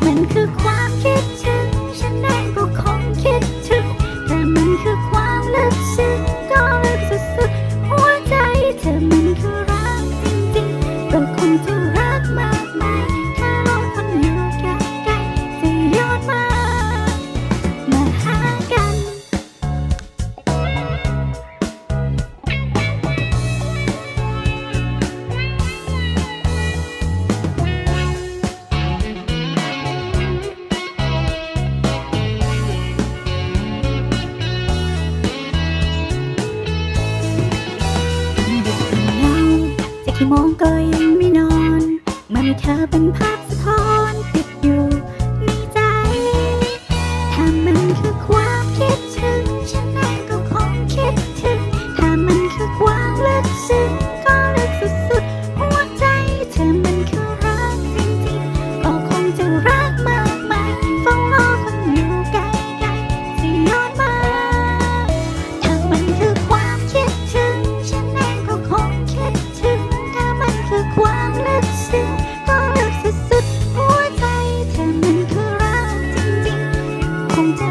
มันคือความคิด ที่มองก็ยังไม่นอน เมื่อมีเธอเป็นภาพ ซึ้งก็ลึกหัวใจเธอมันคือรักจริงๆ คงจะ